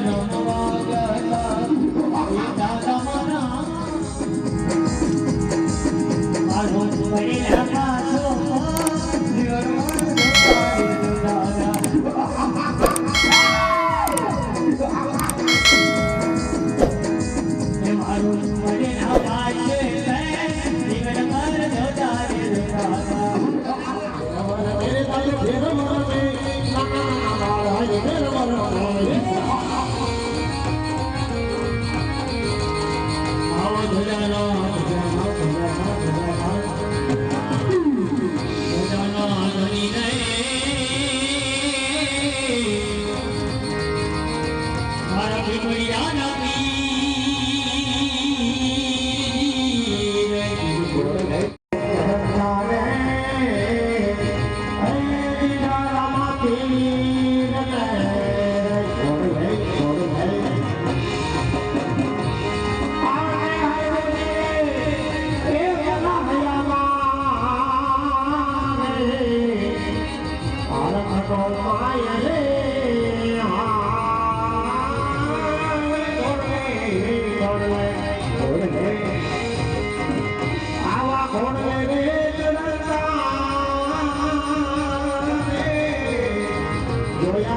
no આવો ધજાનો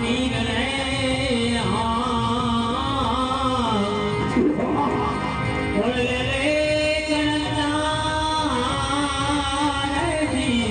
Ole, ole, ole.